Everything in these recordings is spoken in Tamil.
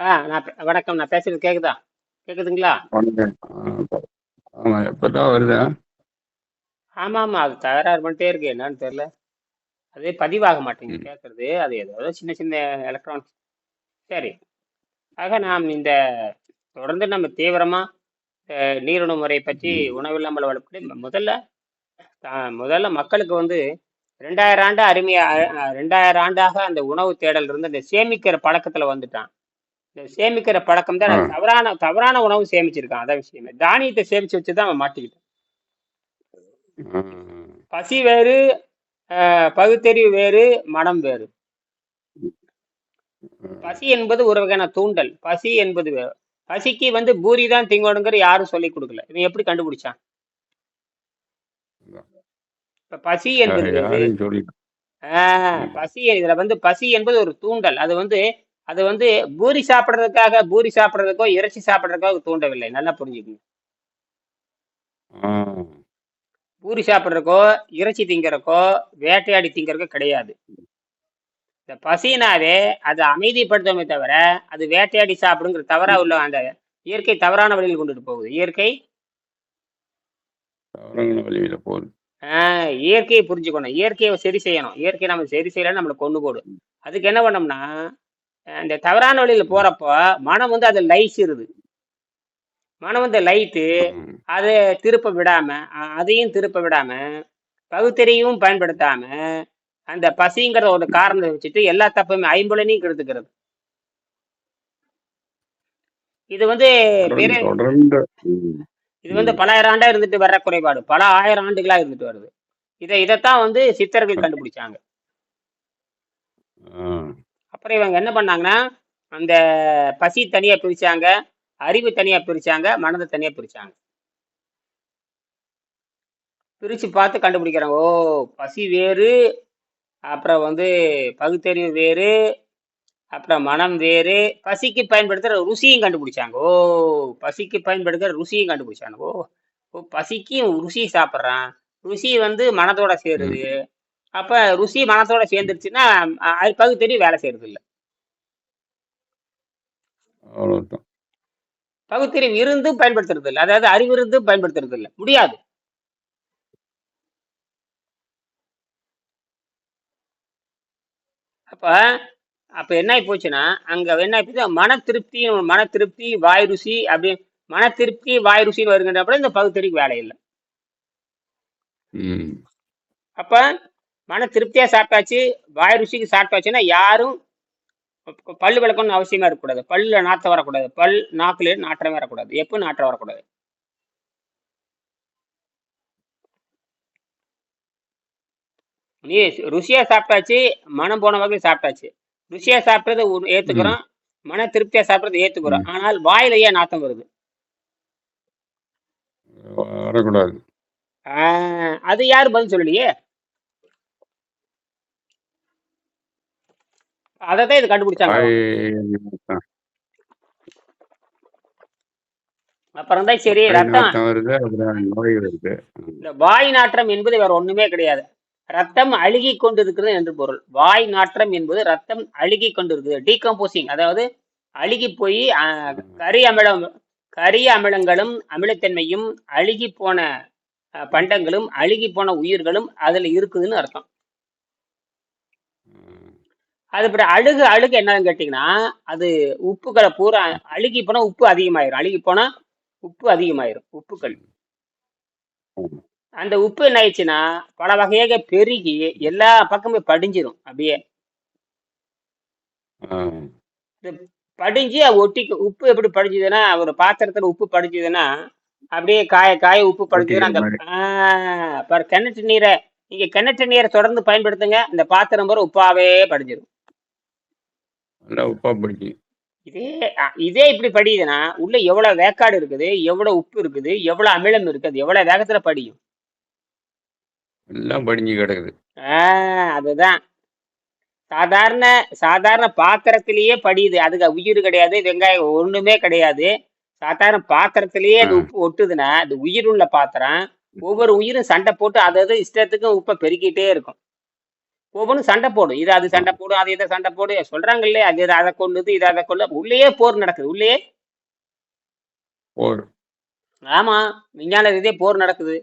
ஆ நான் வணக்கம் நான் பேசுறது கேக்குதா? கேக்குதுங்களா? ஆமா எப்பதான் வருது? ஆமா ஆமா அது தகராறு பண்ணிட்டே இருக்கு. என்னன்னு தெரியல. அதே பதிவாக மாட்டேங்குது. கேட்கறது அது ஏதோ சின்ன சின்ன எலக்ட்ரானிக்ஸ் சரி. ஆக நாம் இந்த தொடர்ந்து நம்ம தீவிரமா நீரிணு முறை பற்றி. உணவில்லாமல் வளர்ப்பது முதல்ல முதல்ல மக்களுக்கு வந்து ரெண்டாயிரம் ஆண்டு அருமையா ரெண்டாயிரம் ஆண்டாக அந்த உணவு தேடல் இருந்து அந்த சேமிக்கிற பழக்கத்துல வந்துட்டான். இந்த சேமிக்கிற பழக்கம் தான். தவறான தவறான உணவு சேமிச்சிருக்கான். அதான் விஷயமே. தானியத்தை சேமிச்சு வச்சு தான் அவன் மாட்டிக்கிட்டான். பசி வேறு பகுத்தறிவு வேறு மனம் வேறு. பசி என்பது ஒரு வகையான தூண்டல். பசி என்பது வேறு பசிக்கு வந்து பூரி தான் திங்கணுங்கிற யாரும் சொல்லி கொடுக்கல. இவன் எப்படி கண்டுபிடிச்சான்? பசி என்பது பசி இதுல வந்து பசி என்பது ஒரு தூண்டல். அது வந்து அது வந்து பூரி சாப்பிடுறதுக்காக பூரி சாப்பிடுறதுக்கோ இறைச்சி சாப்பிடுறதுக்கோ தூண்டவில்லை. நல்லா புரிஞ்சுக்கங்க. ஆ. பூரி சாப்பிட்றக்கோ இறைச்சி திங்கறக்கோ வேட்டையாடி திங்கறக்கோ கிடையாது. இந்த பசினாவே அது அமைதிப்படுத்துமே தவிர அது வேட்டையாடி சாப்பிடுங்கிற தவறா உள்ள அந்த இயற்கை தவறான வழியில் கொண்டுட்டு போகுது. இயற்கை? வழியில போகுது. ஆஹ் இயற்கையை புரிஞ்சுக்கணும். இயற்கையை சரி செய்யணும். இயற்கையை நம்ம சரி செய்யலாம் நம்மளை கொண்டு போடும். அதுக்கு என்ன பண்ணோம்னா இந்த தவறான வழியில போறப்போ மனம் வந்து அதை லைச்சிருது மனம் வந்து லைட்டு. அதை திருப்ப விடாம அதையும் திருப்ப விடாம பகுத்தறிவும் பயன்படுத்தாம அந்த பசிங்கிற ஒரு காரணத்தை வச்சுட்டு எல்லா தப்புமே ஐம்புலனையும் கெடுத்துக்கிறது. இது வந்து. இது வந்து பலாயிரம் ஆண்டா இருந்துட்டு வர்ற குறைபாடு. பல ஆயிரம் ஆண்டுகளா இருந்துட்டு வருது. இதை இதைத்தான் வந்து சித்தர்கள் கண்டுபிடிச்சாங்க. அப்புறம் இவங்க என்ன பண்ணாங்கன்னா அந்த பசி தனியா பிரிச்சாங்க அறிவு தனியா பிரிச்சாங்க மனதை தனியா பிரிச்சாங்க. பிரிச்சு பார்த்து கண்டுபிடிக்கிறாங்க. ஓ பசி வேறு அப்புறம் வந்து பகுத்தறிவு வேறு அப்புறம் மனம் வேறு. பசிக்கு பயன்படுத்துகிற ருசியும் கண்டுபிடிச்சாங்க. ஓ பசிக்கு பயன்படுத்துகிற ருசியும் கண்டுபிடிச்சாங்க. ஓ ஓ பசிக்கு ருசி சாப்பிட்றான். ருசி வந்து மனதோட சேருது. அப்ப ருசி மனத்தோட சேர்ந்துருச்சுன்னா அது பகுத்தறிவு வேலை செய்யறது இல்லை பகுத்தறிவு இருந்தும் பயன்படுத்துறது இல்லை அதாவது அறிவு இருந்தும் பயன்படுத்துறது இல்லை முடியாது. அப்ப அப்ப என்ன ஆகி போச்சுன்னா அங்க என்ன ஆகி போச்சு மன திருப்தி மன திருப்தி வாய் ருசி அப்படி மன திருப்தி வாய் ருசின்னு வருகின்றப்ப இந்த பகுத்தறிவு வேலை இல்லை. அப்ப மன திருப்தியா சாப்பிட்டாச்சு வாய் ருசிக்கு சாப்பிட்டாச்சுன்னா யாரும் ப- பல்லு விளக்கணும்னு அவசியமா இருக்கக்கூடாது. பல்லுல நாற்றம் வரக்கூடாது. பல் நாக்குல நாற்றம் வரக்கூடாது. எப்போ நாற்றம் வரக்கூடாது? நீ ருசியா சாப்பிட்டாச்சு மனம் போன வகையில் சாப்பிட்டாச்சு. ருசியா சாப்பிட்றது ம். ஏத்துக்கிறோம். மன திருப்தியா சாப்பிட்றது ஏத்துக்கிறோம். ம். ஆனால் வாயில ஏன் நாத்தம் வருது? வரக்கூடாது. ஆஹ் அது யாரு பதில் சொல்லலையே? அதை தான் இது கண்டுபிடிச்சாங்க. அப்புறம் தான் சரி ரத்தம். நோய் வருது. இந்த வாய் நாற்றம் என்பது வேற ஒண்ணுமே கிடையாது. ரத்தம் அழுகி கொண்டிருக்கிறது என்று பொருள். வாய் நாற்றம் என்பது ரத்தம் அழுகி கொண்டிருக்குது டீகம்போசிங் அதாவது அழுகி போய் கரி அமிலம் கரிய அமிலங்களும் அமிலத்தன்மையும் அழுகி போன பண்டங்களும் அழுகி போன உயிர்களும் அதுல இருக்குதுன்னு அர்த்தம். அது அப்புறம் அழுகு அழுகு என்னன்னு கேட்டிங்கன்னா அது உப்புக்களை பூரா அழுகி போனா உப்பு அதிகமாயிரும். அழுகி போனா உப்பு அதிகமாயிரும் உப்புக்கள். அந்த உப்பு என்ன ஆயிடுச்சுன்னா பல வகையாக பெருகி எல்லா பக்கமும் படிஞ்சிரும் அப்படியே. படிஞ்சு ஒட்டிக்கு உப்பு எப்படி படிஞ்சதுன்னா ஒரு பாத்திரத்துல உப்பு படிஞ்சதுன்னா அப்படியே காய காய உப்பு படிஞ்சதுன்னா அந்த கிணற்று நீரை நீங்க கிணற்று நீரை தொடர்ந்து பயன்படுத்துங்க இந்த பாத்திரம் பூரா உப்பாவே படிஞ்சிரும். நல்லா உப்பா பிடிக்கும் இதே அ- இதே இப்படி படியுதுன்னா உள்ள எவ்வளவு வேக்காடு இருக்குது எவ்வளவு உப்பு இருக்குது எவ்வளவு அமிலம் இருக்குது எவ்வளவு வேகத்துல படியும்? எல்லாம் படிஞ்சு கிடக்குது. ஆஹ் அதுதான். சாதாரண சாதாரண பாத்திரத்திலேயே படியுது. அதுக்கு உயிர் கிடையாது வெங்காயம் ஒண்ணுமே கிடையாது. சாதாரண பாத்திரத்திலேயே ஆ. அது உப்பு ஒட்டுதுன்னா அது உயிர் உள்ள பாத்திரம். ஒவ்வொரு உயிரும் சண்டை போட்டு அதாவது இஷ்டத்துக்கு உப்பை பெருக்கிட்டே இருக்கும். ஒவ்வொன்றும் சண்டை போடும். இது அது சண்டை போடும் அது இதை சண்டை போடு சொல்றாங்க இல்லையா அது இதை அதை கொள்ளுது இது அதை கொள்ளு உள்ளேயே போர் நடக்குது உள்ளேயே. போர். ஆமா விஞ்ஞான ரீதியே போர் நடக்குது.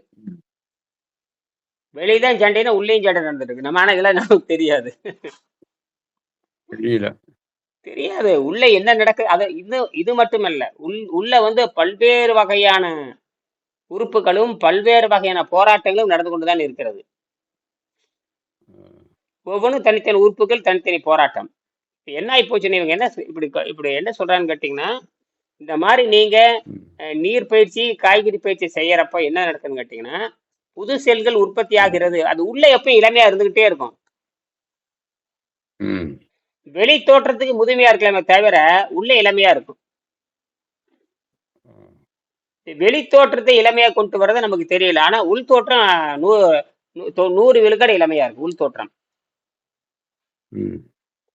வெளியதான் சண்டைனா உள்ளேயும் சண்டை நடந்துட்டு இருக்கு நம்ம ஆனா இதெல்லாம் நமக்கு தெரியாது. தெரியல. தெரியாது. உள்ள என்ன நடக்குது அது இது இது மட்டுமல்ல. உள் உள்ள வந்து பல்வேறு வகையான உறுப்புகளும் பல்வேறு வகையான போராட்டங்களும் நடந்து கொண்டுதான் இருக்கிறது. ஒவ்வொன்றும் தனித்தனி உறுப்புகள் தனித்தனி போராட்டம். இப்ப என்ன ஆகி போச்சுன்னு இவங்க என்ன இப்படி இப்படி என்ன சொல்றான்னு கேட்டீங்கன்னா இந்த மாதிரி நீங்க ம். அஹ், நீர் பயிற்சி காய்கறி பயிற்சி செய்யறப்ப என்ன நடக்குதுன்னு கேட்டீங்கன்னா புது செல்கள் உற்பத்தி ஆகிறது. அது உள்ள எப்பயும் இளமையா இருந்துகிட்டே இருக்கும். வெளி தோற்றத்துக்கு முதுமையா இருக்கலாமே தவிர உள்ள இளமையா இருக்கும். வெளி தோற்றத்தை இளமையா கொண்டு வர்றது நமக்கு தெரியல. ஆனா உள் தோற்றம் நூ நூ- தொ- நூறு விழுக்காடு இளமையா இருக்கு உள் தோற்றம். ம்.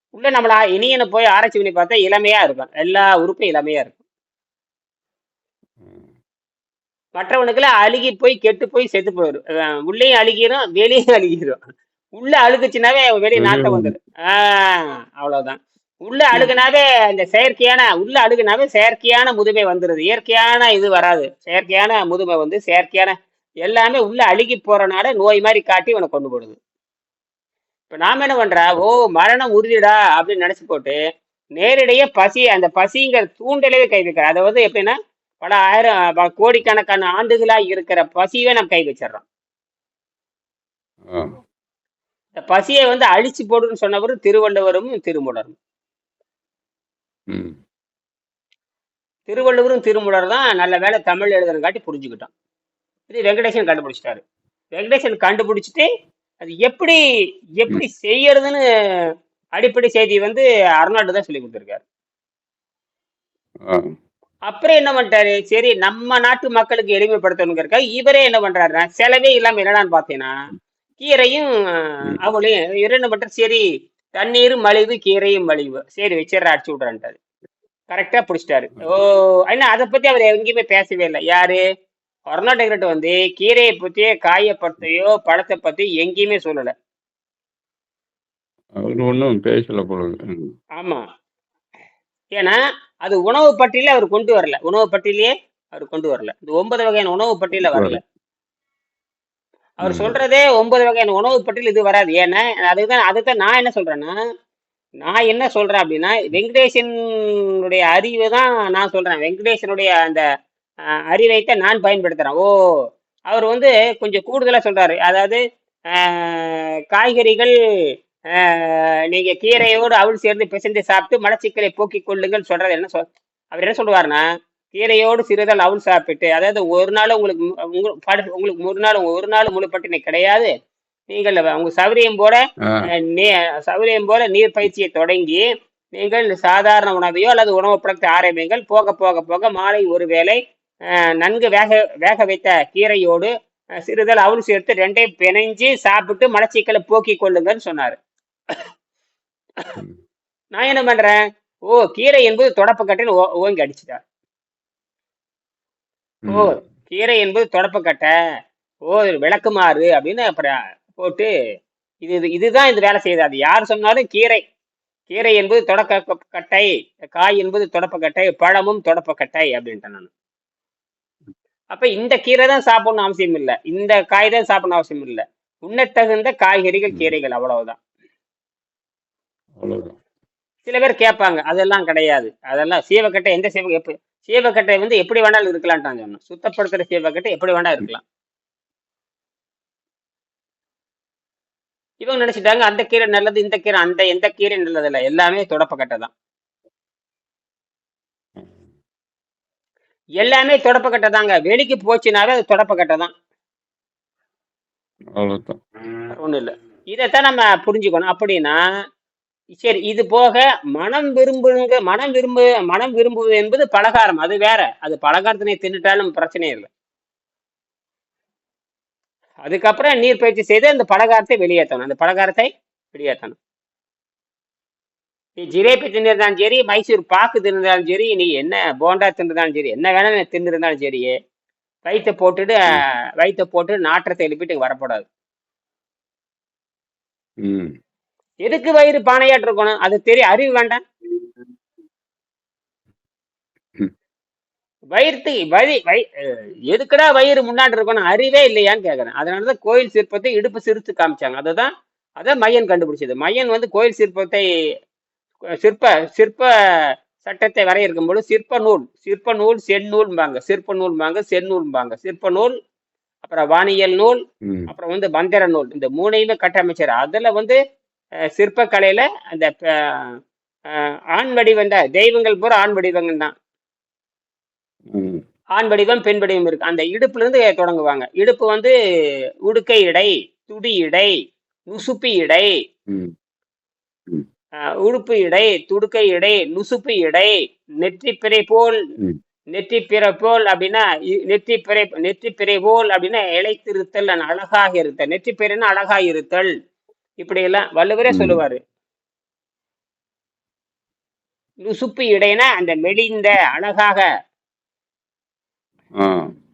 உள்ள நம்மள இனியனை போய் ஆராய்ச்சி பண்ணி பார்த்தா இளமையா இருக்கும். எல்லா உறுப்பும் இளமையா இருக்கும். மற்றவனுக்குலாம் அழுகி போய் கெட்டு போய் செத்து போயிடும் அஹ் உள்ளேயும் அழுகிரும் வெளியும் அழுகிரும். உள்ள அழுகுச்சுனாவே வெளியே வந்து- வந்துடும் ஆஹ் அவ்வளவுதான். உள்ள அழுகுனாவே இந்த செயற்கையான உள்ள அழுகுனாவே செயற்கையான முதுமை வந்துருது. இயற்கையான இது வராது. செயற்கையான முதுமை வந்து செயற்கையான எல்லாமே உள்ள அழுகி போறனால நோய் மாதிரி காட்டி உனக்கு கொண்டு போடுது. இப்ப நாம என்ன பண்றா? ஓ மரணம் உறுதிடா அப்படின்னு நினைச்சு போட்டு நேரிடையே பசி அந்த பசிங்கிற தூண்டலவே கை வைக்கிற. அதை வந்து எப்படின்னா பல ஆயிரம் கோடிக்கணக்கான ஆண்டுகளா இருக்கிற பசியவே நம்ம கை வச்சிடறோம். இந்த பசியை வந்து அழிச்சு போடுன்னு சொன்னவர் திருவள்ளுவரும் திருமுடரும் திருவள்ளுவரும் திருமுடர் தான் நல்ல வேளை தமிழ் எழுதுறங்காட்டி புரிஞ்சுக்கிட்டோம். இது வெங்கடேசன் கண்டுபிடிச்சிட்டாரு. வெங்கடேசன் கண்டுபிடிச்சிட்டு அது எப்படி எப்படி செய்யறதுன்னு அடிப்படை செய்தி வந்து அருணாட்டு தான் சொல்லி கொடுத்துருக்காரு. அப்புறம் என்ன பண்ணிட்டாரு? சரி நம்ம நாட்டு மக்களுக்கு எளிமைப்படுத்தணுங்கிறக்காக இவரே என்ன பண்றாருன்னா செலவே இல்லாம என்னடான்னு பார்த்தீங்கன்னா கீரையும் அவளையும் இவர் என்ன பண்றாரு? சரி தண்ணீரும் மலிவு கீரையும் மலிவு. சரி வச்சிடற அடிச்சு விட்றான்ட்டாரு. கரெக்டா பிடிச்சிட்டாரு. ஓ என்ன அதை பத்தி அவர் எங்கேயுமே பேசவே இல்லை. யாரு? கர்நாடகர்கிட்ட வந்து கீரையை பத்தியோ காயை பத்தியோ பழத்தை பத்தி எங்கேயுமே சொல்லல. அவர் ஒன்றும் பேசல போல இருக்கு. ஏன்னா அது உணவு பட்டியல அவர் கொண்டு வரல. உணவு பட்டியலையே அவர் கொண்டு வரல. இந்த ஒன்பது வகையான உணவு பட்டியல வரல. அவர் ம். சொல்றதே ஒன்பது வகையான உணவு பட்டியல் இது வராது. ஏன்னா அதுதான் அதுதான் நான் என்ன சொல்றேன்னா நான் என்ன சொல்றேன் அப்படின்னா வெங்கடேசனுடைய அறிவு தான் நான் சொல்றேன். வெங்கடேசனுடைய அந்த அஹ், அறிவைத்தான் நான் பயன்படுத்துறேன். ஓ அவர் வந்து கொஞ்சம் கூடுதலா சொல்றாரு. அதாவது காய்கறிகள் அஹ், நீங்க கீரையோடு அவள் சேர்ந்து பிசைந்து சாப்பிட்டு மலச்சிக்கலை போக்கிக் கொள்ளுங்கள் சொல்றது என்ன சொல் அவர் என்ன சொல்லுவாருன்னா கீரையோடு சிறிதல் அவள் சாப்பிட்டு அதாவது ஒரு நாள் உங்களுக்கு மு- உங்க- படு- உங்களுக்கு ஒரு நாள் ஒரு நாள் முழு பட்டினி கிடையாது. நீங்கள் உங்க சௌரியம் போல சௌரியம் போல நீர் பயிற்சியை தொடங்கி நீங்கள் சாதாரண உணவையோ அல்லது உணவு பழக்கத்தை ஆரம்பிங்கள் போக போக போக மாலை ஒரு வேளை நன்கு வேக வேக வைத்த கீரையோடு சிறிதல் அவள் சேர்த்து ரெண்டையும் பிணைஞ்சு சாப்பிட்டு மலச்சிக்கலை போக்கிக் கொள்ளுங்கன்னு சொன்னாரு. நான் என்ன பண்றேன்? ஓ கீரை என்பது தொடப்பக்கட்டைன்னு ஓங்கி அடிச்சுட்டார் ஓ. கீரை என்பது தொடப்பக்கட்டை ஓ விளக்குமாறு அப்படின்னு அப்புறம் போட்டு இது இது- இதுதான் இது வேலை செய்யுது. அது யார் சொன்னாலும் கீரை. கீரை என்பது தொடக்க கட்டை காய் என்பது தொடப்பக்கட்டை பழமும் தொடப்பக்கட்டை அப்படின்ட்டேன் நான். அப்ப இந்த கீரை தான் சாப்பிடணும் அவசியம் இல்லை. இந்த காய் தான் சாப்பிடணும் அவசியம் இல்லை. உண்ணத்தகுந்த காய்கறிகள். கீரைகள் அவ்வளவுதான். சில பேர் கேட்பாங்க அதெல்லாம் கிடையாது. அதெல்லாம் சீவக்கட்டை எந்த சீவ எப்ப சீவக்கட்டை வந்து எப்படி வேணாலும் இருக்கலாம்ட்டான் சொன்னேன். சுத்தப்படுத்துற சீவக்கட்டை எப்படி வேணா இருக்கலாம். இவங்க நினைச்சிட்டாங்க அந்த கீரை நல்லது இந்த கீரை அந்த எந்த கீரை நல்லது இல்லை எல்லாமே தொடப்பக்கட்டை தான். எல்லாமே தொடப்பக்கட்டை தாங்க வெளிக்கு போச்சுனாவே அது தொடப்பக்கட்டை தான் அவ்வளவுதான். ஒண்ணும் இல்லை. இதைத்தான் நம்ம புரிஞ்சுக்கணும். அப்படின்னா சரி இது போக மனம் விரும்புங்க மனம் விரும்பு மனம் விரும்புவது என்பது பலகாரம். அது வேற. அது பலகாரத்தினை தின்னுட்டாலும் பிரச்சனை இல்லை. அதுக்கப்புறம் நீர் பயிற்சி செய்து அந்த பலகாரத்தை வெளியேற்றணும். அந்த பலகாரத்தை வெளியேற்றணும். நீ ஜிலேபி தின்னிருந்தாலும் சரி மைசூர் பாக்கு தின்னிருந்தாலும் சரி நீ என்ன போண்டா தின்னிருந்தாலும் சரி என்ன வேணாலும் தின்னிருந்தாலும் சரி வயிற்ற போட்டுட்டு வயிற்ற போட்டு நாற்றத்தை எழுப்பிட்டு ம். எதுக்கு வயிறு பானையாட்டு இருக்கணும்? அது தெரியும் அறிவு வேண்டாம். ம். வயிற்று வழி வை எதுக்குடா வயிறு முன்னாடி இருக்கணும்? அறிவே இல்லையான்னு கேக்குறேன். அதனாலதான் கோயில் சிற்பத்தை இடுப்பு சிரித்து காமிச்சாங்க. அதுதான் அதான் மையன் கண்டுபிடிச்சது. மையன் வந்து கோயில் சிற்பத்தை சிற்ப சிற்ப சட்டத்தை வரையறுக்கும் போது சிற்ப நூல் சிற்ப நூல் செந்நூல்பாங்க சிற்ப நூல்பாங்க செந்நூல்பாங்க சிற்ப நூல் அப்புறம் வானியல் நூல் அப்புறம் வந்து மந்திர நூல். இந்த மூணையுமே கட்டமைச்சார். அதுல வந்து அஹ், சிற்பக்கலையில அந்த ஆண் வடிவம் தான். தெய்வங்கள் பூரா ஆண் வடிவங்கள் தான். ஆண் வடிவம் பெண் வடிவம் இருக்கு. அந்த இடுப்புல இருந்து தொடங்குவாங்க. இடுப்பு வந்து உடுக்கை இடை துடி இடை நுசுப்பி இடை உடுப்பு இடை துடுக்கை இடை நுசுப்பு இடை நெற்றி பிறை போல் நெற்றி பிறை போல் அப்படின்னா நெற்றி பிறை நெற்றி பிறை போல் அப்படின்னா இழைத்திருத்தல் அழகாக இருத்தல். நெற்றி பிறைன்னா அழகாக இருத்தல். இப்படி எல்லாம் வள்ளுவரே சொல்லுவாரு. நுசுப்பு இடைனா அந்த மெலிந்த அழகாக.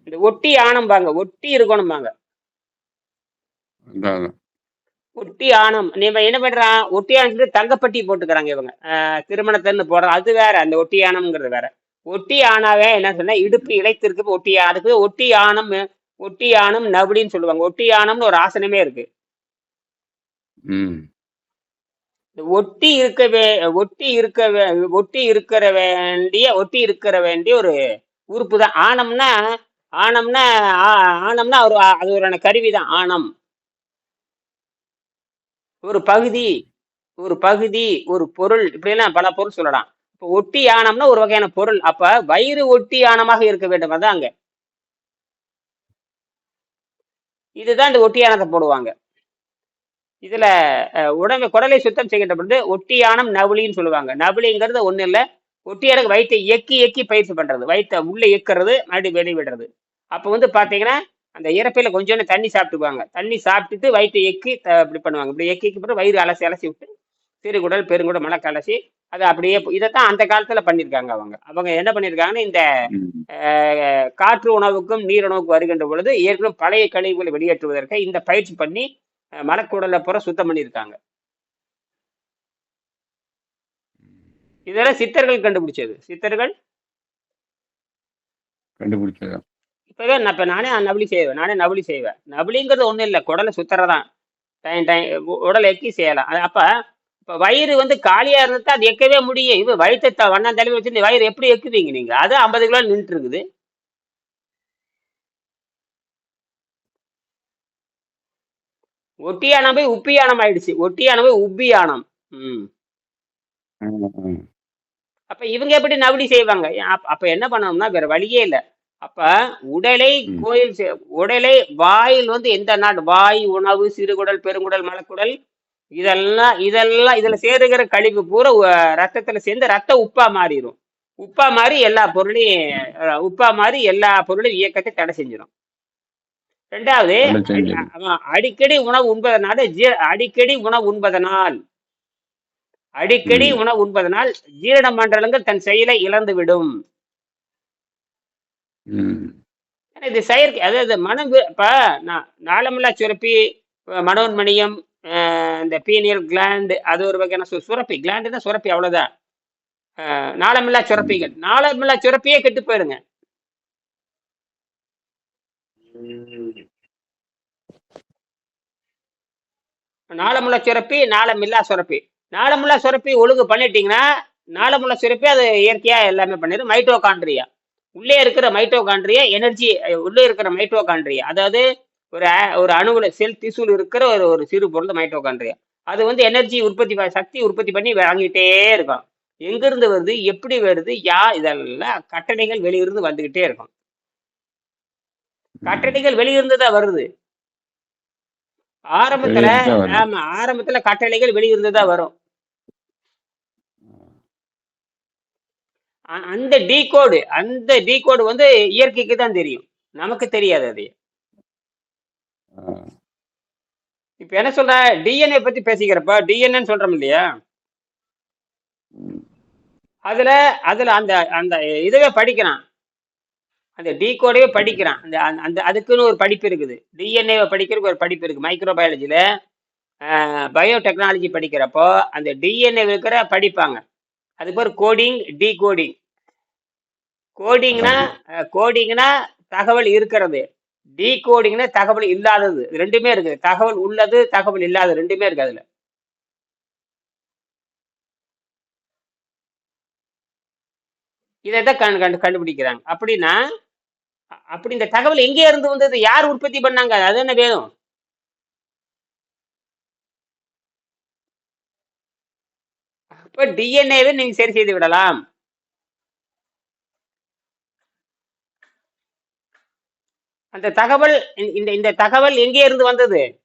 இந்த ஒட்டி ஆணம்பாங்க ஒட்டி இருக்கணும்பாங்க. ஒட்டி ஆணம் நீங்க என்ன பண்றான் ஒட்டி ஆணத்துக்கு தங்கப்பட்டி போட்டுக்கிறாங்க இவங்க. திருமணத்தன்னு போடுற அது வேற அந்த ஒட்டி ஆணம்ங்கிறது வேற. ஒட்டி ஆனாவே என்ன சொன்னா இடுப்பு இழைத்திருக்கு. ஒட்டி அதுக்கு ஒட்டி ஆணம் ஒட்டி ஆணம் நபடின்னு சொல்லுவாங்க. ஒட்டி ஆணம்னு ஒரு ஆசனமே இருக்கு. ஒட்டி இருக்க வே ஒட்டி இருக்க ஒட்டி இருக்கிற வேண்டிய ஒட்டி இருக்கிற வேண்டிய ஒரு உறுப்பு தான். ஆணம்னா ஆணம்னா ஆணம்னா ஒரு அது ஒரு கருவி தான் ஆணம். ஒரு பகுதி ஒரு பகுதி ஒரு பொருள் இப்படிலாம் பல பொருள் சொல்லலாம். இப்போ ஒட்டி யானம்னா ஒரு வகையான பொருள். அப்ப வயிறு ஒட்டி யானமாக இருக்க வேண்டும். அதான் அங்க. இதுதான் இந்த ஒட்டியானத்தை போடுவாங்க. இதுல உடம்பு குடலை சுத்தம் செய்கின்ற பொழுது ஒட்டியானம் நவுளின்னு சொல்லுவாங்க. நவுளிங்கிறது ஒண்ணு இல்லை. ஒட்டியானுக்கு வயிற்றை இயக்கி இயக்கி பயிற்சி பண்றது. வயிற்றை உள்ள இயக்கிறது மறுபடியும் வெளியே விடுறது அப்ப வந்து பாத்தீங்கன்னா அந்த இறப்பையில கொஞ்சோண்டு தண்ணி சாப்பிட்டுக்குவாங்க. தண்ணி சாப்பிட்டுட்டு வயிற்றை இயக்கி த- இப்படி பண்ணுவாங்க. இப்படி இயக்கி அப்புறம் வயிறு அலசி அலசி விட்டு சிறுகுடல் பெருங்குடல் மலை கலசி அது அப்படியே இதைத்தான் அந்த காலத்துல பண்ணியிருக்காங்க அவங்க. அவங்க என்ன பண்ணியிருக்காங்கன்னா இந்த காற்று உணவுக்கும் நீர் உணவுக்கும் வருகின்ற பொழுது ஏற்கனவே பழைய கழிவுகளை வெளியேற்றுவதற்கு இந்த பயிற்சி பண்ணி மலக்குடலை பூரா சுத்தம் பண்ணியிருக்காங்க. இதெல்லாம் சித்தர்கள் கண்டுபிடிச்சது. சித்தர்கள்? கண்டுபிடிச்சதா இப்பவே நான் இப்ப நானே நவலி செய்வேன் நானே நவலி செய்வேன். நவலிங்கிறது ஒண்ணும் இல்லை குடலை சுத்துறதான். டைம் டைம் உடலை எக்கி செய்யலாம். அது அப்ப இப்ப வயிறு வந்து காலியா இருந்தா அது எக்கவே முடியும். இது வயிற்றை வண்ணம் தள்ளி வச்சு வயிறு எப்படி எக்குவீங்க நீங்க? அது ஐம்பது கிலோ நின்றுட்டு இருக்குது ஒட்டியானம் போய் உப்பியானம் ஆயிடுச்சு. ஒட்டியானம் போய் உப்பியானம் ம். அப்ப இவங்க எப்படி நவடி செய்வாங்க? அப்ப- என்ன பண்ணணும்னா வேற வழியே இல்லை. அப்ப உடலை. கோயில் உடலை வாயில் வந்து எந்த நாடு? வாய் உணவு சிறுகுடல் பெருங்குடல் மலக்குடல் இதெல்லாம் இதெல்லாம் இதுல சேருகிற கழிவு பூரா ரத்தத்துல சேர்ந்து ரத்த உப்பா மாறிடும் உப்பா மாறி எல்லா பொருளையும் உப்பா மாறி எல்லா பொருளையும் இயக்கத்தை தடை செஞ்சிடும் ரெண்டாவது அடிக்கடி உணவு உண்பதனால அடிக்கடி உணவு உண்பதனால். அடிக்கடி. உணவு உண்பதனால் ஜீரண மண்டலங்கள் தன் செயலை இழந்துவிடும். ம் ஆனா இது செயற்கை அதாவது மனம் இப்ப நா- நாளமில்லா சுரப்பி மனோன்மணியம் இந்த பீனியல் கிளாண்ட் அது ஒரு வகையான சு- சுரப்பி கிளாண்டுனா சுரப்பி அவ்வளவுதான். அஹ் நாளமில்லா சுரப்பிகள். நாளமில்லா சுரப்பியே கெட்டு போயிருங்க. நாளமுள்ள சுரப்பி நாளமில்லா சுரப்பி. நாளமுள்ள சுரப்பி ஒழுங்கு பண்ணிட்டீங்கன்னா நாளமுள்ள சுரப்பி அது இயற்கையா எல்லாமே பண்ணிடும் மைட்டோகாண்ட்ரியா. உள்ளே இருக்கிற மைட்டோகாண்ட்ரியா எனர்ஜி உள்ளே இருக்கிற மைட்டோகாண்ட்ரியா அதாவது ஒரு ஒரு அணுகுல செல் திசுல இருக்கிற ஒரு ஒரு சிறு பொருள் மைட்டோகாண்ட்ரியா அது வந்து எனர்ஜி உற்பத்தி சக்தி உற்பத்தி பண்ணி வாங்கிட்டே இருக்கும். எங்கிருந்து வருது எப்படி வருது யா இதெல்லாம் கட்டளைகள் வெளியிருந்து வந்துகிட்டே இருக்கும். கட்டளைகள் வெளியிருந்து தான் வருது. ஆரம்பத்துல. ஆமா ஆரம்பத்துல கட்டளைகள் வெளியிருந்து தான் வரும். அந்த டீகோடு அந்த டீகோடு வந்து இயற்கைக்கு தான் தெரியும். நமக்கு தெரியாது அது. இப்ப என்ன சொல்ற? டிஎன்ஏ பத்தி பேசிக்கிறப்ப டிஎன்ஏ சொல்றோம் இல்லையா. அதுல அதுல அந்த அந்த இதுவே படிக்கிறான். அந்த டீகோடையே படிக்கிறான். அந்த அந்த- அதுக்குன்னு ஒரு படிப்பு இருக்குது. டிஎன்ஏ படிக்கிறதுக்கு ஒரு படிப்பு இருக்கு. மைக்ரோபயாலஜில பயோடெக்னாலஜி படிக்கிறப்போ அந்த டிஎன்ஏ இருக்கிற படிப்பாங்க. அது பேர் கோடிங் டி கோடிங் கோடிங்னா கோடிங்னா தகவல் இருக்கிறது. டி கோடிங்னா தகவல் இல்லாதது. ரெண்டுமே இருக்குது. தகவல் உள்ளது தகவல் இல்லாதது ரெண்டுமே இருக்கு அதுல. இதை தான் கண்டு கண்டு கண்டுபிடிக்கிறாங்க. அப்படின்னா அப்படி இந்த தகவல் எங்கே இருந்து வந்தது? யார் உற்பத்தி பண்ணாங்க? அது என்ன வேணும்? அப்ப டிஎன்ஏவை நீங்க சரி செய்து விடலாம். அந்த தகவல் இந்த இந்த- தகவல் எங்கே இருந்து வந்தது?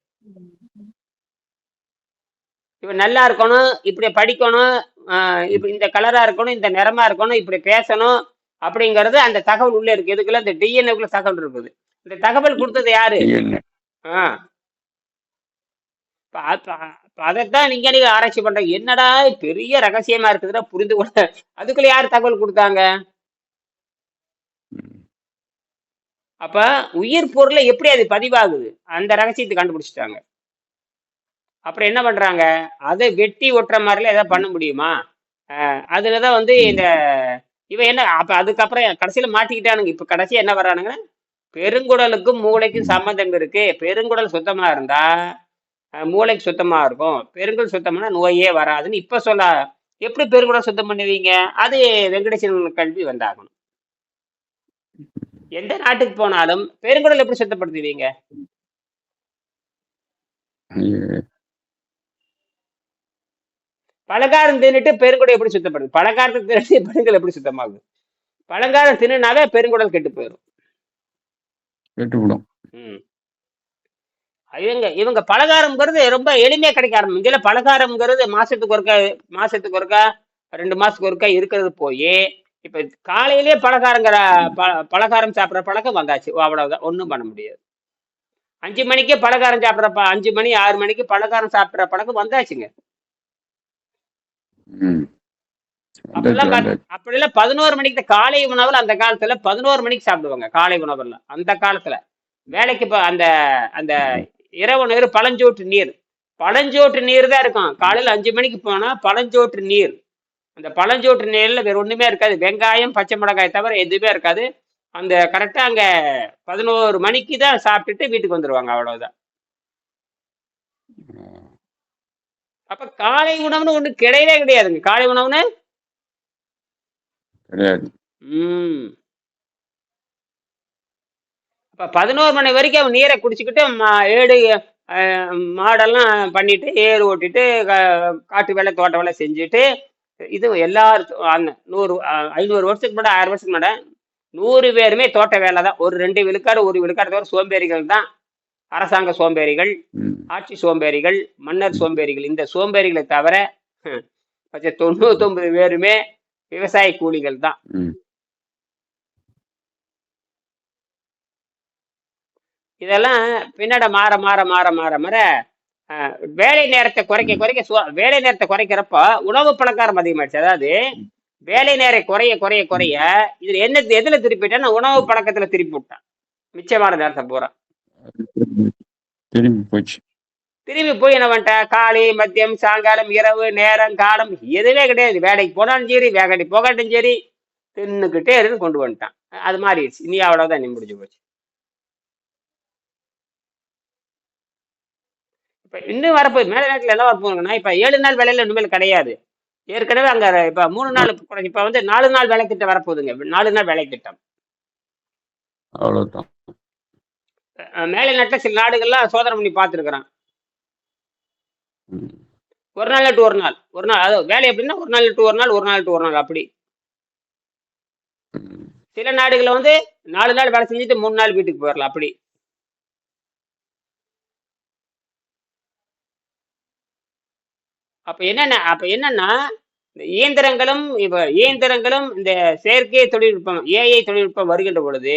இவன் நல்லா இருக்கணும் இப்படி படிக்கணும் ஆஹ் இப்ப இந்த கலரா இருக்கணும் இந்த நிறமா இருக்கணும் இப்படி பேசணும் அப்படிங்கிறது அந்த தகவல் உள்ள இருக்கு. இதுக்குள்ள இந்த டிஎன்ஏக்குள்ள தகவல் இருக்குது. இந்த தகவல் கொடுத்தது யாரு? டிஎன்ஏ ஆ இப்ப அ- ப- இப்ப அதைத்தான் நீங்க நீங்க ஆராய்ச்சி பண்றீங்க. என்னடா பெரிய ரகசியமா இருக்குதுடா புரிந்து கொள்ள. அதுக்குள்ள யார் தகவல் கொடுத்தாங்க? அப்ப உயிர் பொருளை எப்படி அது பதிவாகுது? அந்த ரகசியத்தை கண்டுபிடிச்சிட்டாங்க. அப்புறம் என்ன பண்றாங்க? அதை வெட்டி ஒட்டுற மாதிரிலாம் ஏதாவது பண்ண முடியுமா? அதுலதான் வந்து இந்த இவன் என்ன அப்ப அதுக்கப்புறம் கடைசியில மாட்டிக்கிட்டானுங்க. இப்ப கடைசியா என்ன வர்றானுங்க? பெருங்குடலுக்கும் மூளைக்கும் சம்மந்தம் இருக்கு. பெருங்குடல் சுத்தமா இருந்தா மூளைக்கு சுத்தமா இருக்கும். பெருங்குடல் சுத்தம்னா நோயே வராதுன்னு இப்ப சொல்ல எப்படி பெருங்குடல் சுத்தம் பண்ணுவீங்க? அது வெங்கடேசன் கல்வி வந்தாகணும். எந்த நாட்டுக்கு போனாலும் பெருங்குடல் எப்படி சுத்தப்படுத்துவீங்க? பலகாரம் தின்னுட்டு பெருங்குடல் எப்படி சுத்தப்படுது பலகாரத்தை தின்னுட்டு பெருங்குடல் எப்படி சுத்தமாகுது பலகாரம் தின்னுனாவே பெருங்குடல் கெட்டு போயிடும். கேட்டுவிடும் ம். இவங்க இவங்க பலகாரம்ங்கிறது ரொம்ப எளிமையா கிடைக்க ஆரம்பிக்கும் இதுல பலகாரம்ங்கிறது மாசத்துக்கு ஒருக்கா மாசத்துக்கு ஒருக்கா ரெண்டு மாசத்துக்கு ஒருக்கா இருக்கிறது போய் இப்ப காலையிலேயே பலகாரங்கிற ப- பலகாரம் சாப்பிட்ற பழக்கம் வந்தாச்சு. அவ்வளவுதான். ஒண்ணும் பண்ண முடியாது. அஞ்சு மணிக்கே பலகாரம் சாப்பிட்ற ப- அஞ்சு மணி ஆறு மணிக்கு பலகாரம் சாப்பிட்ற பழக்கம் வந்தாச்சுங்க. ம். அப்பெல்லாம் வந்தாச்சு பாத்து- வந்தாச்சு. அப்படிலாம் பதினோரு மணிக்கு காலை உணவுல அந்த காலத்துல பதினோரு மணிக்கு சாப்பிடுவாங்க. காலை உணவுல அந்த காலத்துல. வேலைக்கு இப்போ அந்த அந்த இரவு நேரு பழஞ்சோற்று நீர். பழஞ்சோற்று நீர் தான் இருக்கும். காலையில அஞ்சு மணிக்கு போனா பழஞ்சோற்று நீர். அந்த பழஞ்சோற்று நீர்ல வேற ஒண்ணுமே இருக்காது. வெங்காயம் பச்சை மிளகாய் தவிர எதுவுமே இருக்காது. அந்த கரெக்டா அங்க பதினோரு மணிக்கு தான் சாப்பிட்டுட்டு வீட்டுக்கு வந்துருவாங்க. அவ்வளவுதான். அப்ப காலை உணவுன்னு ஒண்ணு கிடையவே கிடையாதுங்க. காலை உணவுன்னு? கிடையாது. ம். அப்ப பதினோரு மணி வரைக்கும் அவன் நீரை குடிச்சுக்கிட்டு மா- ஏடு மாடெல்லாம் பண்ணிட்டு ஏர் ஓட்டிட்டு காட்டு வேலை தோட்ட வேலை செஞ்சுட்டு இது எல்லாரும் அந்த நூறு ஐநூறு வருஷத்துக்கு முன்னாடி ஆயிரம் வருஷத்துக்கு முன்னாடி நூறு பேருமே தோட்ட வேலை தான். ஒரு ரெண்டு விழுக்காடு ஒரு விழுக்காடு தவிர சோம்பேறிகள் தான். அரசாங்க சோம்பேறிகள் ஆட்சி சோம்பேறிகள் மன்னர் சோம்பேறிகள். இந்த சோம்பேறிகளை தவிர மற்ற தொண்ணூத்தொன்பது பேருமே விவசாய கூலிகள் தான். இதெல்லாம் பின்னாட மாற மாற மாற மாற மாற வேலை நேரத்தை குறைக்க குறைக்க வேலை நேரத்தை குறைக்கிறப்ப உணவு பழக்காரம் அதிகமாயிடுச்சு. அதாவது வேலை நேரம் குறைய குறைய குறைய இதுல என்ன எதுல திருப்பிட்டேன்னா உணவு பழக்கத்துல திருப்பி விட்டான். மிச்சமான நேரத்தை பூரா. திரும்பி போச்சு. திரும்பி போய் என்ன பண்ணிட்டேன் காலை மதியம் சாயங்காலம் இரவு நேரம் காலம் எதுவே கிடையாது. வேலைக்கு போனாலும் சரி வேகடி போகட்டும் சரி தின்னுக்கிட்டே இருந்து கொண்டு வந்துட்டான். அது மாறிடுச்சு. இனி அவ்வளவுதான் நீ முடிஞ்சு போச்சு. இப்ப இன்னும் வரப்போகுது மேல நேரத்துல என்ன வரப்போகுதுன்னா இப்ப ஏழு நாள் வேலையில இனிமேல் கிடையாது. ஏற்கனவே அங்க இப்ப மூணு நாள் குறை- இப்ப வந்து நாலு நாள் வேலை திட்டம் வரப்போகுதுங்க. நாலு நாள் வேலை திட்டம். அவ்வளவுதான். அஹ் மேலை நாட்டுல சில நாடுகள்லாம் சோதனை பண்ணி பார்த்துருக்குறான். ஒரு நாள் டு ஒரு நாள். ஒரு நாள் அதாவது வேலை எப்படின்னா ஒரு நாள் டு ஒரு நாள் ஒரு நாள் டு ஒரு நாள் அப்படி. சில நாடுகளில் வந்து நாலு நாள் வேலை செஞ்சுட்டு மூணு நாள் வீட்டுக்கு போயிடலாம் அப்படி. அப்ப என்னன்னா அப்ப என்னன்னா இந்த இயந்திரங்களும் இப்ப இயந்திரங்களும் இந்த செயற்கை தொழில்நுட்பம் ஏஐ தொழில்நுட்பம் வருகின்ற பொழுது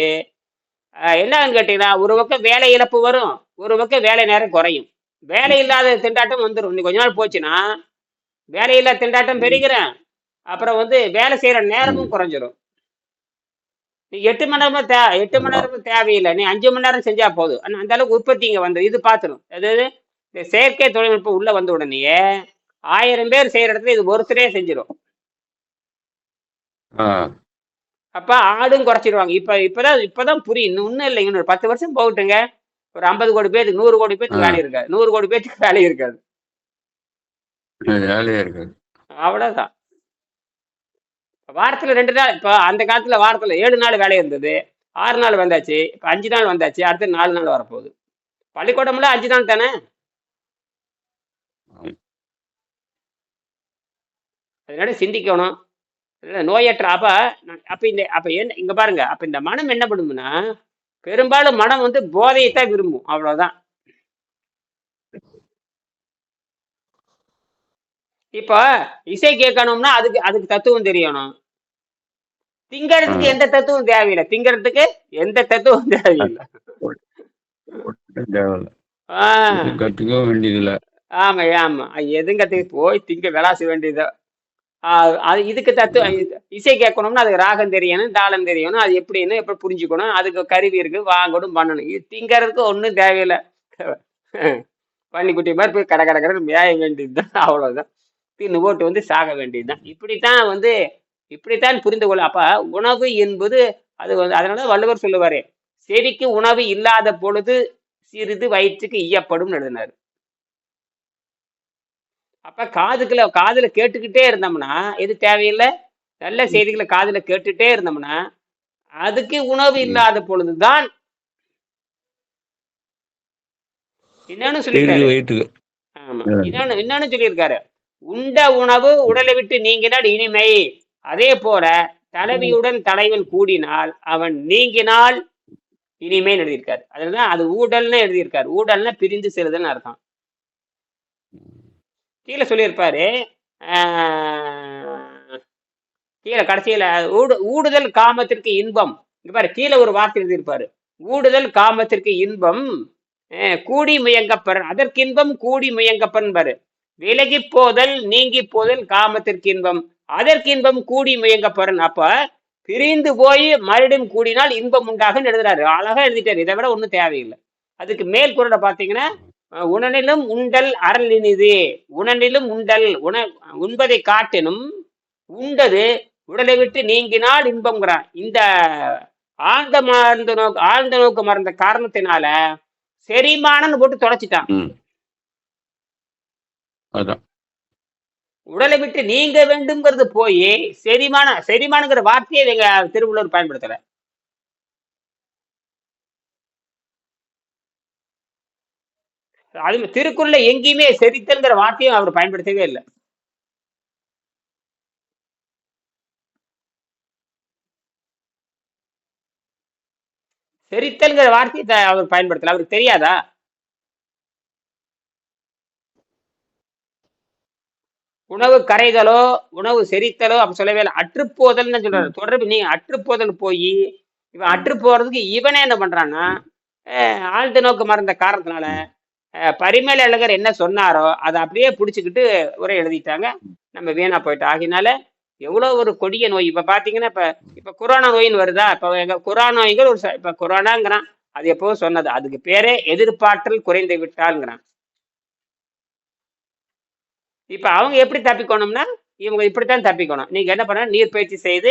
என்னன்னு கேட்டீங்கன்னா ஒரு பக்கம் வேலை இழப்பு வரும் ஒரு பக்கம் வேலை நேரம் குறையும். வேலை இல்லாத திண்டாட்டம் வந்துடும் இன்னும் கொஞ்ச நாள் போச்சுன்னா வேலை இல்லாத திண்டாட்டம் பெருகிறேன் அப்புறம் வந்து வேலை செய்யற நேரமும் குறைஞ்சிரும். நீ எட்டு மணி நேரமும் தே எட்டு மணி நேரமும் தேவையில்லை. நீ அஞ்சு மணி நேரம் செஞ்சா போதும். அந்த அளவுக்கு உற்பத்தி இங்க வந்து இது பார்த்துரும் அதாவது இந்த செயற்கை தொழில்நுட்பம் உள்ள வந்த உடனேயே ஆயிரம் பேர் செய்யற இடத்துல இது ஒருத்தரே செஞ்சிடும் அப்ப ஆடும் குறைச்சிடுவாங்க இப்ப இப்பதான் இப்பதான் புரியும் இன்னும் இல்லைங்க இன்னொரு பத்து வருஷம் போகட்டுங்க. ஒரு ஐம்பது கோடி பேருக்கு நூறு கோடி பேருக்கு. வேலை இருக்காது. நூறு கோடி பேருக்கு வேலை இருக்காது. வேலையா இருக்காது. அவ்வளவுதான். வாரத்துல ரெண்டு நாள் இப்போ அந்த காலத்துல வாரத்துல ஏழு நாள் வேலை இருந்தது. ஆறு நாள் வந்தாச்சு. இப்ப அஞ்சு நாள் வந்தாச்சு. அடுத்து நாலு நாள் வரப்போகுது. பள்ளிக்கூடம்ல அஞ்சு நாள் தானே ஆம். அதனால சிந்திக்கணும். நோயற்ற அப்ப அப்ப இந்த அப்ப என்ன இங்க பாருங்க அப்ப இந்த மனம் என்ன பண்ணும்னா பெரும்பாலும் மனம் வந்து போதையை தான் விரும்பும் அவ்வளவுதான். இப்ப இசை கேட்கணும்னா அதுக்கு அதுக்கு தத்துவம் தெரியணும். திங்கறதுக்கு. எந்த தத்துவம் தேவையில்லை? திங்கறதுக்கு எந்த தத்துவம் தேவையில்லை? ஆமா. ஆமா எதுங்க போய் திங்க விளாச வேண்டியது இதுக்கு தத்து இசை கேட்கணும்னா அதுக்கு ராகம் தெரியணும் தாளம் தெரியணும் அது எப்படின்னு எப்படி புரிஞ்சுக்கணும் அதுக்கு கருவி இருக்கு வாங்கணும் பண்ணணும். இது திங்கறதுக்கு ஒன்றும் தேவையில்லை. பன்னிக்குட்டி மாதிரி போய் கடை கடை கடை மேய வேண்டியதுதான் அவ்வளவுதான். தின்னு போட்டு வந்து சாக வேண்டியதுதான். இப்படித்தான் வந்து இப்படித்தான் புரிந்து கொள்ள அப்ப உணவு என்பது அது வந்து அதனால வள்ளுவர் சொல்லுவாரு செடிக்கு உணவு இல்லாத பொழுது சிறிது வயிற்றுக்கு ஈயப்படும் எழுதினார். அப்ப காதுக்குள்ள காதுல கேட்டுக்கிட்டே இருந்தோம்னா எது தேவையில்லை? நல்ல செய்திகளை காதுல கேட்டுட்டே இருந்தோம்னா அதுக்கு உணவு இல்லாத பொழுதுதான் சிறிது வயிற்றுக்கு ஆமா. இன்னொன்னு இன்னொன்னு சொல்லியிருக்காரு. உண்ட உணவு உடலை விட்டு நீங்கினால் இனிமை. அதே போல தலைவியுடன் தலைவன் கூடினால் அவன் நீங்கினால் இனிமை எழுதியிருக்காரு. அதுதான் அது ஊடல்னு எழுதியிருக்காரு. ஊடல்னா பிரிந்து செல்லுதல்னு அர்த்தம். கீழே சொல்லியிருப்பாரு. கீழே கடைசியில ஊடு ஊடுதல் காமத்திற்கு இன்பம். இங்க பாரு கீழே ஒரு வார்த்தை எழுதியிருப்பாரு. ஊடுதல் காமத்திற்கு இன்பம் கூடி முயங்கப்பர் அதற்கு இன்பம் கூடி முயங்கப்பன் பாரு விலகி போதல் நீங்கி போதல் காமத்திற்கு இன்பம் அதற்கு இன்பம் கூடி முயங்கப்பறன் அப்ப பிரிந்து போய் மறுபடியும் கூடினால் இன்பம் உண்டாகுன்னு எழுதுறாரு. அழகா எழுதிட்டாரு. இதை விட ஒன்றும் தேவையில்லை. அதுக்கு மேல் குரலை பார்த்தீங்கன்னா உணனிலும் உண்டல் அறல் இனிது உணனிலும் உண்டல் உண உண்பதை காட்டினும் உண்டது உடலை விட்டு நீங்கினால் இன்பம்ங்கிறான் இந்த ஆழ்ந்த மறந்த நோக்கு ஆழ்ந்த நோக்கு மறந்த காரணத்தினால செரிமானம்னு போட்டு தொலைச்சிட்டான். உடலை விட்டு நீங்க வேண்டும்ங்கிறது போய் செரிமான செரிமானங்கிற வார்த்தையை எங்க திருவள்ளுவர் பயன்படுத்தல. அது திருக்குறள்ல எங்கேயுமே செரித்தல்ங்கிற வார்த்தையும் அவர் பயன்படுத்தவே இல்லை. செரித்தல்ங்கிற வார்த்தையை அவர் பயன்படுத்தல. அவருக்கு தெரியாதா? உணவு கரைதலோ உணவு செரித்தலோ அப்படி சொல்லவே இல்லை. அற்றுப்போதல்னு சொல்றாரு. தொடர்பு நீ அற்றுப்போதல் போய் இவன் அற்று போறதுக்கு இவனே என்ன பண்றான்னா அஹ், ஆழ்ந்த நோக்கு மறந்த காரணத்தினால அஹ், பரிமேல அழகர் என்ன சொன்னாரோ அதை அப்படியே பிடிச்சிக்கிட்டு உரை எழுதிட்டாங்க. நம்ம வீணா போயிட்டோம். ஆகினால எவ்வளவு ஒரு கொடிய நோய். இப்ப பாத்தீங்கன்னா இப்ப இப்ப கொரோனா நோயின்னு வருதா? இப்ப எங்க கொரோனா நோய்கள் ஒரு இப்ப கொரோனாங்கிறான். அது எப்போ சொன்னது. அதுக்கு பேரே எதிர்ப்பாற்றல் குறைந்து விட்டால்ங்கிறான் இப்ப அவங்க எப்படி தப்பிக்கணும்னா இவங்க இப்படித்தான் தப்பிக்கணும். நீங்க என்ன பண்ண நீர் பயிற்சி செய்து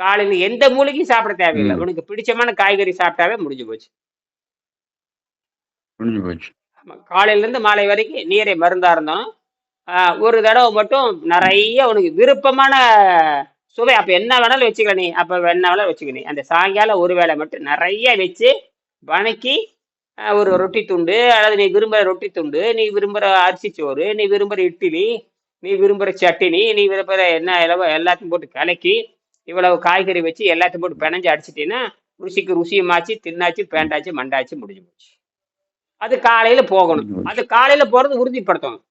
காலையில எந்த மூலிகையும் சாப்பிட தேவையில்லை. உனக்கு பிடிச்சமான காய்கறி சாப்பிட்டாவே முடிஞ்சு போச்சு. முடிஞ்சு போச்சு. காலையிலேருந்து மாலை வரைக்கும் நீரை மருந்தா இருந்தோம். ஒரு தடவை மட்டும் நிறைய உனக்கு விருப்பமான சுவை. அப்ப என்ன வேணாலும் வச்சுக்க நீ. அப்ப என்ன வேணாலும் வச்சுக்க நீ. அந்த சாயங்காலம் ஒரு வேளை மட்டும் நிறைய வச்சு வணக்கி ஒரு ரொட்டி துண்டு அல்லது நீ விரும்புகிற ரொட்டி துண்டு நீ விரும்புகிற அரிசி சோறு நீ விரும்புகிற இட்லி நீ விரும்புகிற சட்டினி நீ விரும்புகிற என்ன இலவ எல்லாத்தையும் போட்டு கலக்கி இவ்வளவு காய்கறி வச்சு எல்லாத்தையும் போட்டு பிணைஞ்சு அடிச்சிட்டீங்கன்னா ருசிக்கு ருசியுமாச்சு தின்னாச்சு பேண்டாச்சு மண்டாச்சு முடிஞ்சு போச்சு. அது காலையில போகணும். அது காலையில போறது உறுதிப்படுத்தணும்.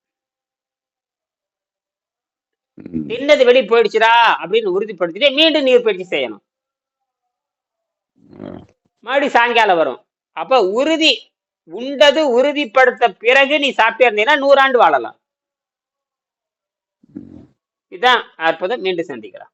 தின்னது வெளியே போயிடுச்சுடா அப்படின்னு உறுதிப்படுத்திட்டு மீண்டும் நீர் பயிற்சி செய்யணும். மறுபடியும் சாயங்காலம் வரும் அப்ப உறுதி உண்டது உறுதிப்படுத்த பிறகு நீ சாப்பிட்டே இருந்தீங்கன்னா நூறாண்டு வாழலாம் ம். இதுதான் அற்புதம் மீண்டும் சந்திக்கலாம்